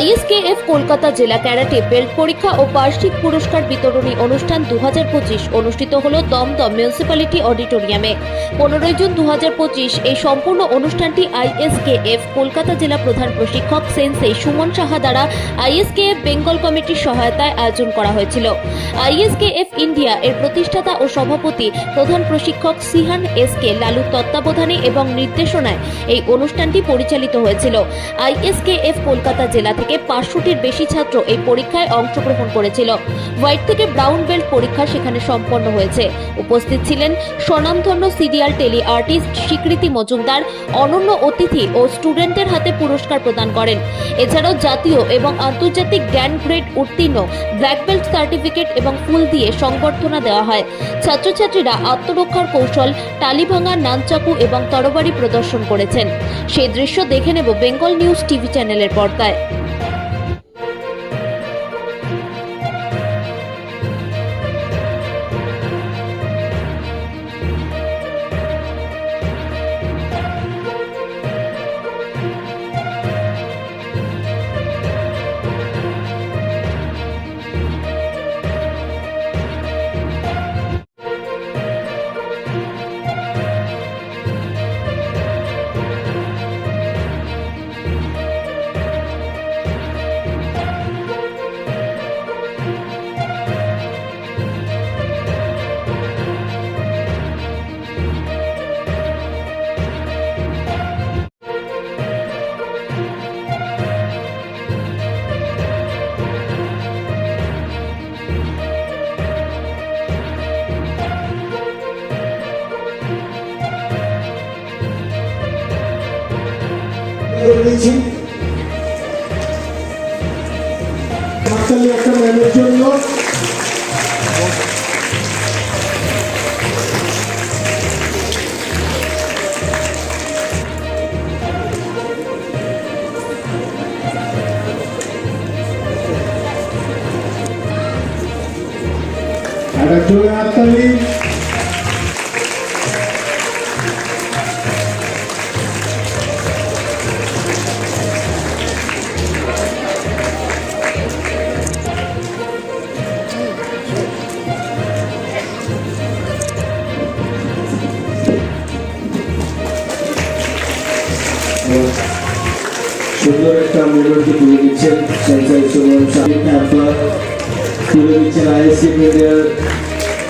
আইএসকেএফ কলকাতা জেলা karate belt পরীক্ষা ও বার্ষিক পুরস্কার বিতরণী অনুষ্ঠান দু হাজার পঁচিশ অনুষ্ঠিত হল দমদম মিউনিসিপ্যালিটি অডিটোরিয়ামে। পনেরোই জুন দু হাজার পঁচিশ এই সম্পূর্ণ অনুষ্ঠানটি আইএসকেএফ কলকাতা জেলা প্রধান প্রশিক্ষক সেন্সে সুমন সাহা দ্বারা আইএসকেএফ বেঙ্গল কমিটির সহায়তায় আয়োজন করা হয়েছিল। আইএসকেএফ ইন্ডিয়া এর প্রতিষ্ঠাতা ও সভাপতি প্রধান প্রশিক্ষক সিহান এস কে লালুর তত্ত্বাবধানে এবং নির্দেশনায় এই অনুষ্ঠানটি পরিচালিত হয়েছিল। আইএসকেএফ কলকাতা জেলা থেকে পাঁচশোটির বেশি ছাত্র এই পরীক্ষায় অংশগ্রহণ করেছিল। হোয়াইট থেকে ব্রাউন বেল্ট পরীক্ষা সেখানে সম্পন্ন হয়েছে। উপস্থিত ছিলেন স্বনামধন্য সিরিয়াল টেলি আর্টিস্ট স্বীকৃতি মজুমদার, অনন্য অতিথি ও স্টুডেন্টের হাতে পুরস্কার প্রদান করেন। এছাড়াও জাতীয় এবং আন্তর্জাতিক জ্ঞান গ্রেড উত্তীর্ণ, ব্ল্যাক বেল্ট সার্টিফিকেট এবং ফুল দিয়ে সংবর্ধনা দেওয়া হয়। ছাত্রছাত্রীরা আত্মরক্ষার কৌশল, টালিভাঙা, নানচাকু এবং তরবারি প্রদর্শন করেছেন। সেই দৃশ্য দেখে নেব বেঙ্গল নিউজ টিভি চ্যানেলের পর্দায়। একটা জোরে হাততালি সুন্দর একটা মেলোডি তুলে দিচ্ছেন সেন্সার সুমন সাহিদ আপনার তুলে দিচ্ছেন আইএসসি মিডিয়ার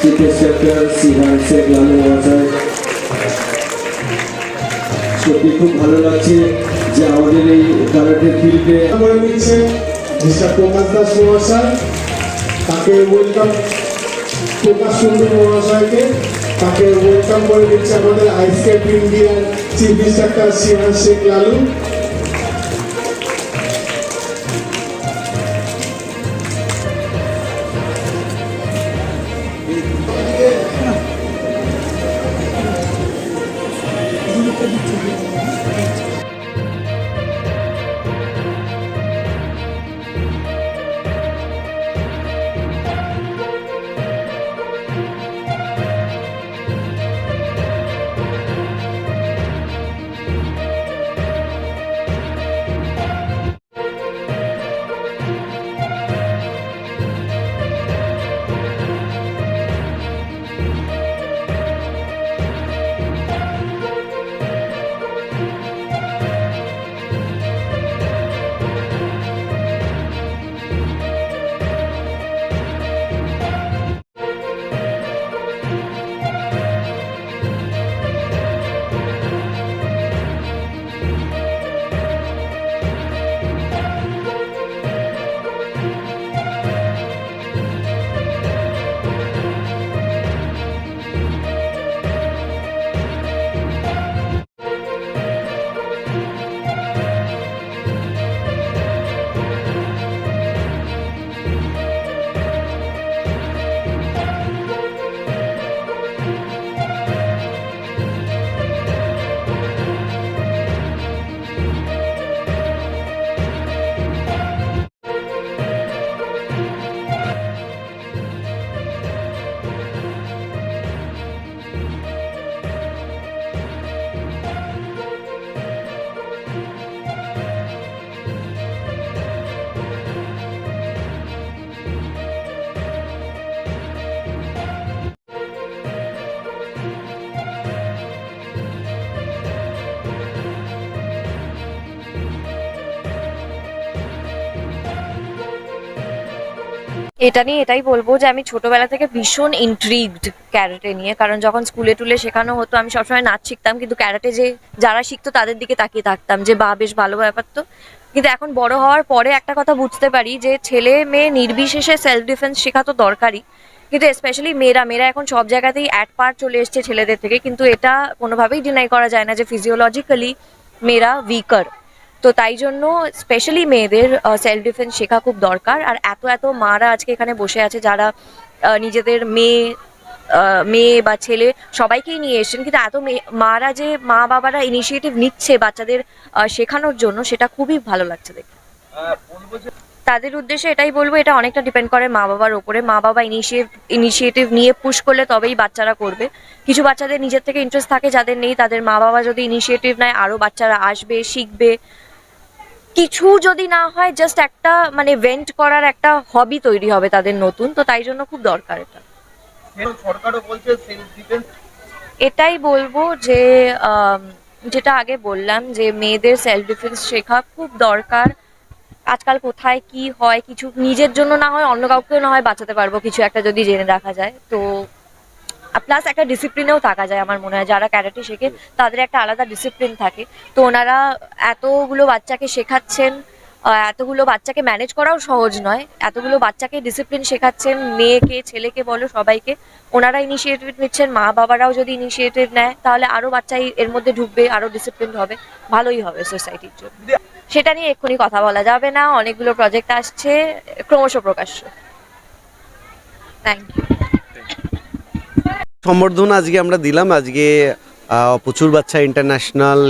সিহান শেখ লালু মহাশয় সত্যি খুব ভালো লাগছে যে আমাদের এই কারাটে ফিল্ডে করে নিচ্ছে মিস্টার প্রকাশ দাস মহাশয় তাকে ওয়েলকাম প্রকাশ চন্দ্র মহাশয়কে তাকে ওয়েলকাম করে দিচ্ছে আমাদের আইসকেপ ইন্ডিয়ার চিফ ইন্সপেক্টর সিহান শেখ লালু এটা নিয়ে এটাই বলব যে আমি ছোটবেলা থেকে ভীষণ ইন্ট্রিগড ক্যারাটে নিয়ে। কারণ যখন স্কুলে টুলে শেখানো হতো, আমি সবসময় নাচ শিখতাম, কিন্তু ক্যারাটে যে যারা শিখতো তাদের দিকে তাকিয়ে থাকতাম যে বা বেশ ভালো ব্যাপার তো। কিন্তু এখন বড় হওয়ার পরে একটা কথা বুঝতে পারি যে, ছেলে মেয়ে নির্বিশেষে সেলফ ডিফেন্স শেখা তো দরকারই। কিন্তু স্পেশালি মেয়েরা মেয়েরা এখন সব জায়গাতেই অ্যাট পার চলে এসছে ছেলেদের থেকে। কিন্তু এটা কোনোভাবেই ডিনাই করা যায় না যে ফিজিওলজিক্যালি মেয়েরা উইকার তো তাই জন্য স্পেশালি মেয়েদের সেলফ ডিফেন্স শেখা খুব দরকার। আর এত এত মারা আজকে এখানে বসে আছে যারা নিজেদের মেয়ে মেয়ে বা ছেলে সবাইকেই নিয়ে এসেছেন। কিন্তু এত মারা যে মা বাবারা ইনিশিয়েটিভ নিচ্ছে বাচ্চাদের শেখানোর জন্য, সেটা খুবই ভালো লাগছে দেখে তাদের উদ্দেশ্যে এটাই বলব, এটা অনেকটা ডিপেন্ড করে মা বাবার ওপরে। মা বাবা ইনিশিয়েট ইনিশিয়েটিভ নিয়ে পুশ করলে তবেই বাচ্চারা করবে। কিছু বাচ্চাদের নিজের থেকে ইন্টারেস্ট থাকে, যাদের নেই, তাদের মা বাবা যদি ইনিশিয়েটিভ নেয়, আরও বাচ্চারা আসবে, শিখবে। কিছু যদি না হয় জাস্ট একটা মানে ভেন্ট করার একটা হবি তৈরি হবে তাদের নতুন তো তাই জন্য খুব দরকার এটা। সরকারও বলছে সেলফ ডিফেন্স এটাই বলব যে যেটা আগে বললাম যে মেয়েদের সেলফ ডিফেন্স শেখা খুব দরকার। আজকাল কোথায় কি হয় কিছু নিজের জন্য না হয় অন্য কাউকেও না হয় বাঁচাতে পারব কিছু একটা যদি জেনে রাখা যায়। তো প্লাস একটা ডিসিপ্লিনেও থাকা যায় আমার মনে হয়। যারা ক্যারাটে শেখে, তাদের একটা আলাদা ডিসিপ্লিন থাকে। তো ওনারা এতগুলো বাচ্চাকে শেখাচ্ছেন এতগুলো বাচ্চাকে ম্যানেজ করাও সহজ নয়। এতগুলো বাচ্চাকে ডিসিপ্লিন শেখাচ্ছেন, মেয়েকে, ছেলেকে বলো, সবাইকে। ওনারা ইনিশিয়েটিভ নিচ্ছেন, মা বাবারাও যদি ইনিশিয়েটিভ নেয়, তাহলে আরও বাচ্চাই এর মধ্যে ঢুকবে, আরও ডিসিপ্লিন হবে। ভালোই হবে সোসাইটির জন্য। সেটা নিয়ে এক্ষুনি কথা বলা যাবে না, অনেকগুলো প্রজেক্ট আসছে, ক্রমশ প্রকাশ্য। থ্যাংক ইউ সম্বর্ধনা আজকে আমরা দিলাম। আজকে প্রচুর বাচ্চা ইন্টারন্যাশনাল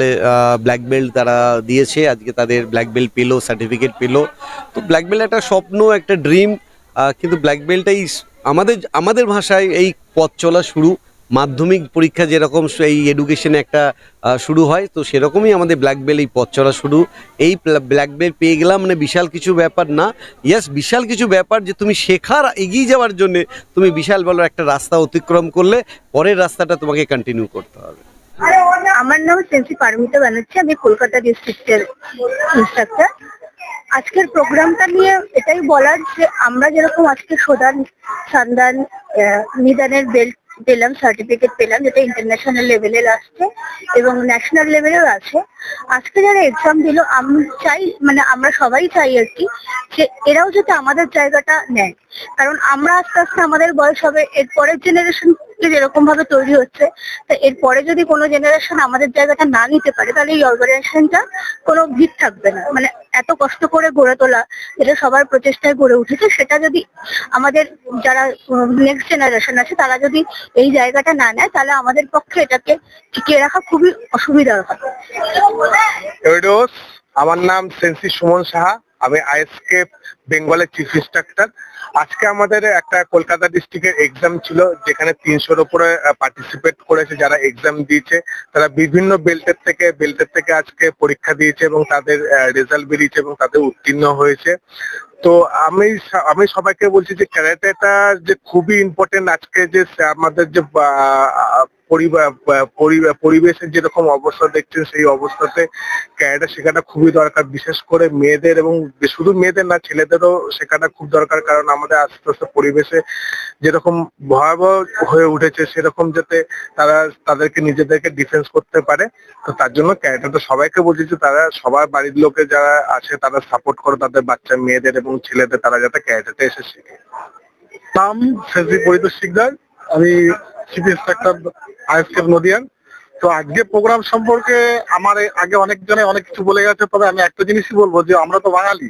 ব্ল্যাক বেল্ট তারা দিয়েছে। আজকে তাদের ব্ল্যাক বেল্ট পেল সার্টিফিকেট পেল। তো ব্ল্যাক বেল্ট একটা স্বপ্ন, একটা ড্রিম কিন্তু ব্ল্যাক বেল্টটাই আমাদের আমাদের ভাষায় এই পথ চলা শুরু। মাধ্যমিক পরীক্ষা যেরকম এই এডুকেশনে একটা শুরু হয়, তো সেরকমই আমাদের ব্ল্যাক বেল্ট এই পথ চলা শুরু। এই ব্ল্যাক বেল্ট পেয়ে গেলাম মানে বিশাল কিছু ব্যাপার না। ইয়াস বিশাল কিছু ব্যাপার যে তুমি শেখার, এগিয়ে যাওয়ার জন্য তুমি বিশাল বড় একটা রাস্তা অতিক্রম করলে, পরের রাস্তাটা তোমাকে কন্টিনিউ করতে হবে। আমার নাম সেন্সি পারমিতা ব্যানার্জি, আমি কলকাতা ডিস্ট্রিক্টের ইনস্ট্রাক্টর আজকের প্রোগ্রামটা নিয়ে এটাই বলার যে আমরা যেরকম আজকে সোদান, সান্দান নিদানের বেল্ট পেলাম সার্টিফিকেট পেলাম, যেটা ইন্টারন্যাশনাল লেভেলের আসছে এবং ন্যাশনাল লেভেলেও আছে। আজকে যারা এক্সাম দিল, আমি চাই মানে আমরা সবাই চাই আর কি, যে এরাও যাতে আমাদের জায়গাটা নেয়। কারণ আমরা আস্তে আস্তে আমাদের বয়স হবে, এরপরের জেনারেশন যেরকম ভাবে তৈরি হচ্ছে, তা এরপরে যদি কোনো জেনারেশন আমাদের জায়গাটা না নিতে পারে, তাহলে এই অর্গানাইজেশনটা কোনো ভিত থাকবে না। মানে এত কষ্ট করে গড়ে তোলা, যেটা সবার প্রচেষ্টায় গড়ে উঠেছে, সেটা যদি আমাদের যারা নেক্সট জেনারেশন আছে, তারা যদি এই জায়গাটা না নেয়, তাহলে আমাদের পক্ষে এটাকে টিকিয়ে রাখা খুবই অসুবিধার হবে। আমার নাম সেন্সি সুমন সাহা, আমি আইএসকে বেঙ্গলের চিফ ইনস্ট্রাক্টর আজকে আমাদের একটা কলকাতা ডিস্ট্রিক্টের এক্সাম ছিল, যেখানে তিনশোর উপরে পার্টিসিপেট করেছে যারা এক্সাম দিয়েছে। তারা বিভিন্ন বেল্টের থেকে বেল্টের থেকে আজকে পরীক্ষা দিয়েছে এবং তাদের রেজাল্ট বেরিয়েছে এবং তাদের উত্তীর্ণ হয়েছে। তো আমি আমি সবাইকে বলছি যে, ক্যারাটেটা যে খুবই ইম্পর্টেন্ট আজকে যে, আমাদের যে পরিবেশের যেরকম অবস্থা দেখছেন সেই অবস্থাতে ক্যারাটে শেখাটা খুবই দরকার, বিশেষ করে মেয়েদের এবং শুধু মেয়েদের না, ছেলেদেরও শেখাটা খুব দরকার, কারণ আমাদের আস্তে আস্তে পরিবেশে যেরকম ভয়াবহ হয়ে উঠেছে, সেরকম যাতে তারা তাদেরকে নিজেদেরকে ডিফেন্স করতে পারে, তো তার জন্য ক্যারাটেটা সবাইকে বলছি যে তারা সবার বাড়ির লোকে যারা আছে তারা সাপোর্ট করে তাদের বাচ্চা মেয়েদের এবং ছেলেদের, তারা যাতে ক্যারাটেতে এসে শেখে। নাম সেন্সি পরিতোষ আমি চিফ ইন্সপেক্টর নদিয়ান তো আজকে প্রোগ্রাম সম্পর্কে আমার আগে অনেকজনে অনেক কিছু বলে গেছে, তবে আমি একটা জিনিসই বলব যে আমরা তো বাঙালি।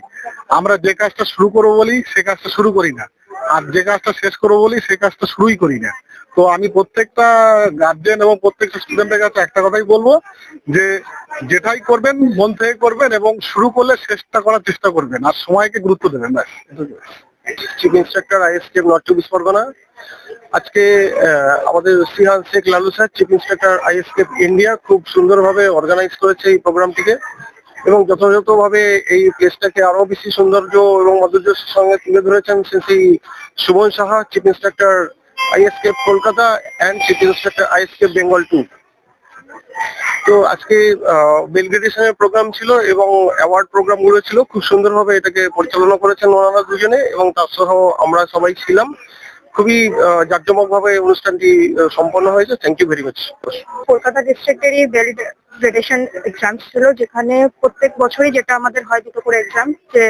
আমরা যে কাজটা শুরু করব বলি, সে কাজটা শুরু করি না। আর যে কাজটা শেষ করব বলি, সে কাজটা শুরুই করি না। তো আমি প্রত্যেকটা গার্জেন এবং প্রত্যেকটা স্টুডেন্টের কাছে একটা কথাই বলব যে, যেটাই করবেন, মন থেকে করবেন এবং শুরু করলে শেষটা করার চেষ্টা করবেন। আর সময়কে গুরুত্ব দেবেন, ব্যাস। চিফ ইন্সপেক্টর আইএসকে নর্থ চব্বিশ পরগনা আজকে আমাদের Sihan Sheikh Lalu sir chief inspector ISK India খুব সুন্দরভাবে অর্গানাইজ করেছে এই প্রোগ্রামটিকে এবং যথাযথভাবে এই প্লেসটাকে আরও বেশি সৌন্দর্য এবং মাধুর্যের সঙ্গে তুলে ধরেছেন সেই Suman Saha chief inspector ISK Kolkata and chief inspector ISK Bengal two তো আজকে বেলগ্রেড এর প্রোগ্রাম ছিল এবং অ্যাওয়ার্ড প্রোগ্রামগুলো ছিল। খুব সুন্দরভাবে এটাকে পরিচালনা করেছেন ওনারা দুজনে এবং তার সহ আমরা সবাই ছিলাম। খুবই জাঁকজমক ভাবে অনুষ্ঠানটি সম্পন্ন হয়েছে। Thank you very much Kolkata ডিস্ট্রিক্টেরই gradation exam ছিল, যেখানে প্রত্যেক বছরই যেটা আমাদের হয় দুটো করে এক্সাম যে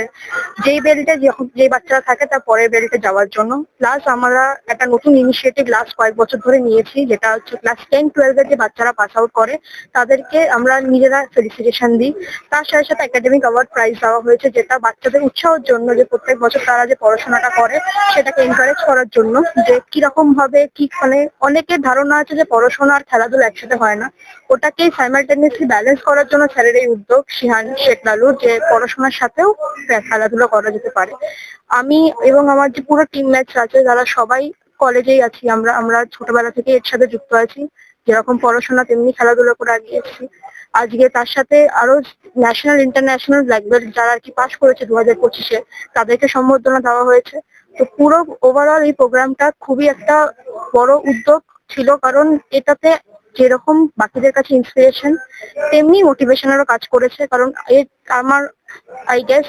যেই বেল্টে যে বাচ্চারা থাকে তার পরের বেল্টে যাওয়ার জন্য। প্লাস আমরা একটা নতুন ইনিশিয়েটিভ লাস্ট কয়েক বছর ধরে নিয়েছি, যেটা হচ্ছে ক্লাস টেন টুয়েলভের যে বাচ্চারা পাস আউট করে, তাদেরকে আমরা নিজেরা ফেলিসিটেশন দিই। তার সাথে সাথে একাডেমিক অ্যাওয়ার্ড প্রাইজ দেওয়া হয়েছে, যেটা বাচ্চাদের উৎসাহের জন্য, যে প্রত্যেক বছর তারা যে পড়াশোনাটা করে, সেটাকে এনকারেজ করার জন্য, যে কীরকম ভাবে কি মানে অনেকের ধারণা আছে যে পড়াশোনা আর খেলাধুলা একসাথে হয় না। ওটাকেই সাইমালটেনিয়াসলি ব্যালেন্স করার জন্য স্যারের এই উদ্যোগ, শিহান শেখ লালু যে পড়াশোনার সাথেও খেলাধুলা করা যেতে পারে। আমি এবং আমার যে পুরো টিম ম্যাচ আছে, যারা সবাই কলেজেই আছি, আমরা আমরা ছোটবেলা থেকে এর সাথে যুক্ত আছি। যেরকম পড়াশোনা, তেমনি খেলাধুলা করে আগিয়েছি আজকে তার সাথে আরও ন্যাশনাল ইন্টারন্যাশনাল ব্ল্যাক বেল্ট যারা আর কি পাশ করেছে দু হাজার পঁচিশে, তাদেরকে সম্বর্ধনা দেওয়া হয়েছে। তো পুরো ওভারঅল এই প্রোগ্রামটা খুবই একটা বড় উদ্যোগ ছিল, কারণ এটাতে যেরকম বাকিদের কাছে ইন্সপিরেশন তেমনি মোটিভেশনেরও কাজ করেছে। কারণ এর, আমার আই গেস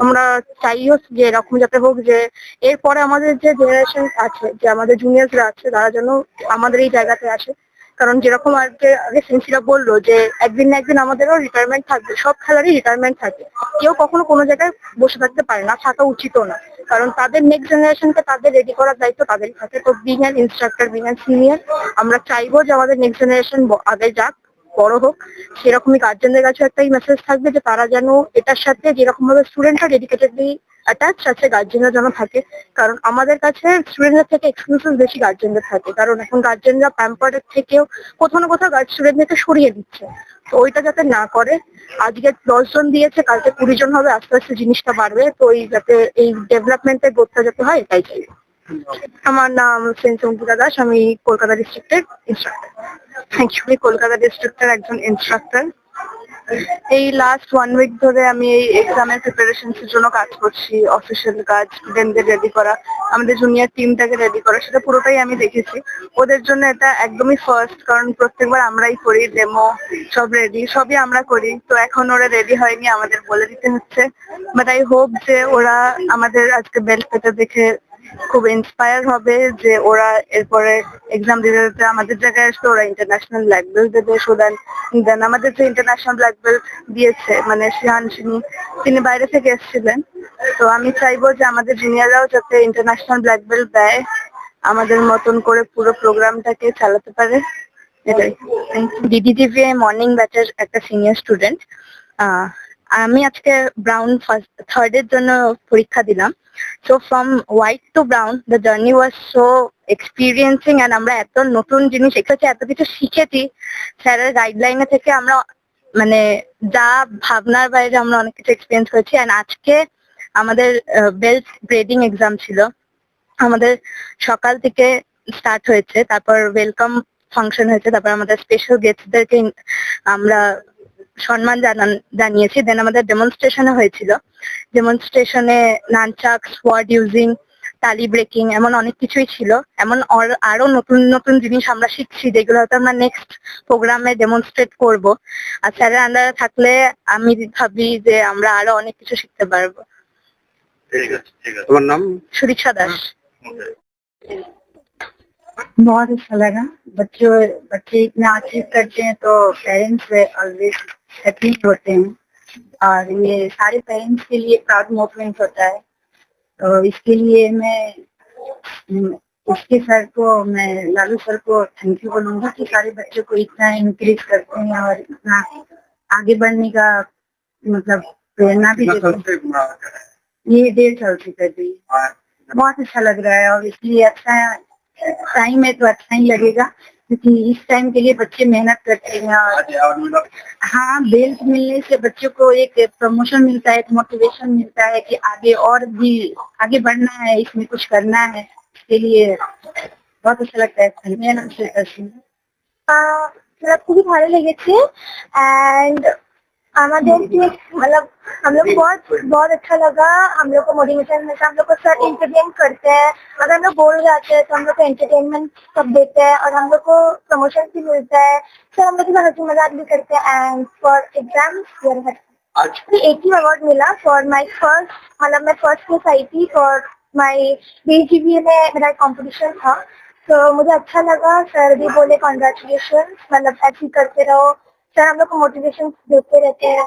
আমরা চাইও যে এরকম যাতে হোক যে, এরপরে আমাদের যে জেনারেশন আছে, যে আমাদের জুনিয়রসরা আছে, তারা যেন আমাদের এই জায়গাতে আসে। কারণ যেরকম আজকে আগে সেন্সিরা বলল যে একদিন না একদিন আমাদেরও রিটায়ারমেন্ট থাকবে, সব খেলারই রিটায়ারমেন্ট থাকে। কেউ কখনো কোনো জায়গায় বসে থাকতে পারে না, থাকা উচিতও না। কারণ তাদের নেক্সট জেনারেশনকে তাদের রেডি করার দায়িত্ব তাদেরই থাকে। তো being an instructor being an senior আমরা চাইব যে আমাদের নেক্সট জেনারেশন আগে যাক, বড় হোক। সেরকমই গার্জেনদের কাছে একটাই মেসেজ থাকবে যে তারা যেন এটার সাথে যেরকম ভাবে স্টুডেন্টরা ডেডিকেটেডলি অ্যাটাচ আছে গার্জেনরা যেন থাকে। কারণ আমাদের কাছে স্টুডেন্টদের থেকে এক্সক্লুসিভ বেশি গার্জেনদের থাকে। কারণ এখন গার্জেনরা প্যাম্পারের থেকেও কোথাও না কোথাও স্টুডেন্টদেরকে সরিয়ে দিচ্ছে। তো ওইটা যাতে না করে, আজকে দশ জন দিয়েছে, কালকে কুড়ি জন হবে, আস্তে আস্তে জিনিসটা বাড়বে। তো এই যাতে এই ডেভেলপমেন্টের গ্রোথটা যাতে হয়, এটাই চাই। আমার নাম সেন্ট অঙ্কিতা দাস, আমি কলকাতা ডিস্ট্রিক্টের ইনস্ট্রাক্টর অ্যাকচুয়ালি কলকাতা ডিস্ট্রিক্টের একজন ইনস্ট্রাক্টর এই লাস্ট ওয়ান উইক ধরে আমি এই এক্সামের প্রিপারেশনস এর জন্য কাজ করছি অফিসিয়াল কাজ স্টুডেন্টদের রেডি করা, আমাদের জুনিয়র টিমটাকে রেডি করা, সেটা পুরোটাই আমি দেখেছি। ওদের জন্য এটা একদমই ফার্স্ট কারণ প্রত্যেকবার আমরাই করি ডেমো সব রেডি সবই আমরা করি। তো এখন ওরা রেডি হয়নি, আমাদের বলে দিতে হচ্ছে। বাট আই হোপ যে ওরা আমাদের আজকে বেল্ট পেতে দেখে খুব ইন্সপায়ার হবে যে ওরা এরপরে এক্সাম দিতে আমাদের জায়গায় আসলে ওরা ইন্টারন্যাশনাল ব্ল্যাক বেল্ট দেবে সুদান দেন আমাদের যে ইন্টারন্যাশনাল ব্ল্যাক বেল্ট দিয়েছে মানে শিহান সিনি, তিনি বাইরে থেকে এসেছিলেন। তো আমি চাইব যে আমাদের জুনিয়ররাও যাতে ইন্টারন্যাশনাল ব্ল্যাক বেল্ট দেয়, আমাদের মতন করে পুরো প্রোগ্রামটাকে চালাতে পারে। এটাই। ডিডিটিভি মর্নিং ব্যাচের একটা সিনিয়র স্টুডেন্ট আমি আজকে ব্রাউন ফার্স্ট থার্ড এর জন্য পরীক্ষা দিলাম। So from white to brown the journey was so experiencing and আমরা এত নতুন জিনিস এসেছি এত কিছু শিখেছি, স্যারের গাইডলাইনে থেকে আমরা মানে যা ভাবনার বাইরে আমরা অনেক কিছু এক্সপিরিয়েন্স করেছি অ্যান্ড আজকে আমাদের বেল্ট গ্রেডিং এক্সাম ছিল। আমাদের সকাল থেকে স্টার্ট হয়েছে, তারপর ওয়েলকাম ফাংশন হয়েছে, তারপর আমাদের স্পেশাল গেস্টদেরকে আমরা সম্মান জানান জানিয়েছি। দেন আমাদের ডেমনস্ট্রেশন হয়েছিল। ডেমনস্ট্রেশনে নানচাক ওয়ার্ড ইউজিং তালি ব্রেকিং এমন অনেক কিছুই ছিল। এমন আরও নতুন নতুন জিনিস আমরা শিখছি যেগুলো হয়তো আমরা নেক্সট প্রোগ্রামে ডেমনস্ট্রেট করব। আর স্যারের আন্ডারে থাকলে আমি ভাবি যে আমরা আরও অনেক কিছু শিখতে পারব। তোমার নাম? সুরিক্ষা দাস। बहुत अच्छा लगा। बच्चों बच्चे इतना अचीव करते हैप्पी होते हैं। और ये सारे पेरेंट्स के लिए प्राउड मोमेंट होता है। तो इसके लिए मैं हम्म, इसके सर को मैं लालू सर को थैंक यू बोलूँगा कि सारे बच्चों को इतना इंक्रीज करते हैं और इतना आगे बढ़ने का मतलब प्रेरणा भी देते हैं। ये डेढ़ साल से कर रही बहुत अच्छा लग रहा है और इसलिए अच्छा टाइम है तो अच्छा ही लगेगा। इस टाइम के लिए बच्चे मेहनत करते हैं और हाँ बेल्ट हाँ, मिलने से बच्चों को एक प्रमोशन मिलता है एक मोटिवेशन मिलता है कि आगे और भी आगे बढ़ना है इसमें कुछ करना है। इसके लिए बहुत अच्छा लगता है। मेरा नाम श्वेता सिंह आपको भी भाड़ी लगे थे। एंड हमारे मतलब हम लोग बहुत बहुत अच्छा लगा। हम लोग को मोटिवेशन मिलता है हम लोग को सर इंटरटेन करते हैं। अगर हम लोग बोल जाते हैं तो हम लोग को एंटरटेनमेंट सब देते हैं और हम लोग को प्रमोशन भी मिलता है। सर हम लोग के हँसी मज़ाक भी करते हैं एंड फॉर एग्ज़ाम एक ही अवार्ड मिला फॉर माई फ़र्स्ट मतलब मैं फ़र्स्ट प्लेस आई थी फॉर माई बी में मेरा कंपटीशन था। तो मुझे अच्छा लगा। सर भी बोले कॉन्ग्रेचुलेशन मतलब ऐसे करते रहो। सर हम लोग को मोटिवेशन देते रहते हैं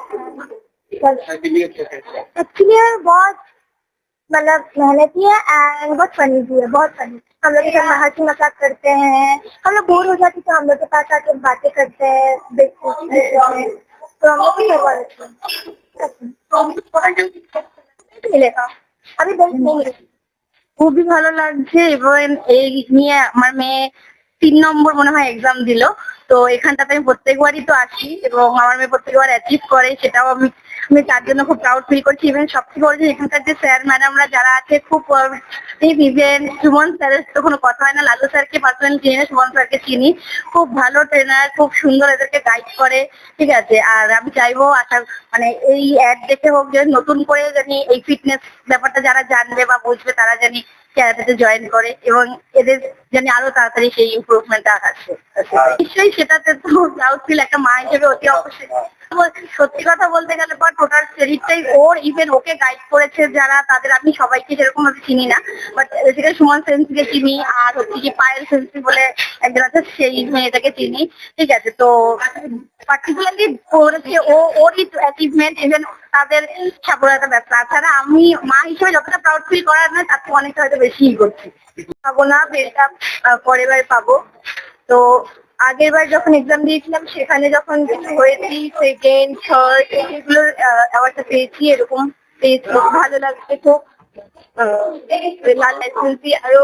एक्चुअली बहुत मतलब मेहनती है एंड बहुत फनी भी है बहुत फनी हम लोग के साथ हंसी मजाक करते हैं हम लोग बोर हो जाते तो हम लोग के पास आके बातें करते हैं देखते हैं तो हम लोग को सब अच्छा मिलेगा अभी बेल्ट नहीं मिलेगा খুবই ভালো লাগছে এবং এই নিয়ে আমার মেয়ে তিন নম্বর মনে হয় এক্সাম দিল তো এখানটাতে আমি প্রত্যেকবারই তো আসি এবং আমার মেয়ে প্রত্যেকবার অ্যাচিভ করে, সেটাও আমি আমি তার জন্য খুব প্রাউড ফিল করছি। ইভেন সবথেকে বড় যে এখানকার যে স্যার ম্যাডামরা যারা আছে, খুব ইভেন সুমন স্যারের তো কোনো কথা হয় না। লালু স্যারকে পার্সোনালি চিনি সুমন স্যারকে চিনি। খুব ভালো ট্রেনার খুব সুন্দর এদেরকে গাইড করে, ঠিক আছে? আর আমি চাইব, আশা মানে এই অ্যাড দেখে হোক যে নতুন করে জানি এই ফিটনেস ব্যাপারটা যারা জানবে বা বুঝবে, তারা জানি ক্যারাটেতে জয়েন করে এবং এদের জানি আরও তাড়াতাড়ি সেই ইমপ্রুভমেন্টটা আসে নিশ্চয়ই সেটাতে তো প্রাউড ফিল একটা মা হিসেবে অতি অবশ্যই। সত্যি কথা বলতে গেলে পর টোটাল ক্রেডিটটাই ওর ইভেন ওকে গাইড করেছে যারা, তাদের আমি সবাইকে সেরকম ভাবে চিনি না। বাট সেখানে সুমন সেন্সিকে চিনি, আর হচ্ছে কি পায়েল সেন্সি বলে একজন আছে, সেই মেয়েটাকে চিনি। ঠিক আছে, তো পার্টিকুলারলি করেছে ও ওরই অ্যাচিভমেন্ট ইভেন তাদের সফলতা ব্যবসা তাছাড়া আমি মা হিসেবে যতটা প্রাউড ফিল করার না তার থেকে অনেকটা হয়তো বেশিই করছি। পাবো না বেলটা পরের বার পাবো। তো আগের বার যখন এক্সাম দিয়েছিলাম, সেখানে যখন হয়েছি সেকেন্ড থার্ড এগুলোর অ্যাওয়ার্ডটা পেয়েছি, এরকম। পেয়েছি ভালো লাগছে খুব লাল লাইসেন্সি আরও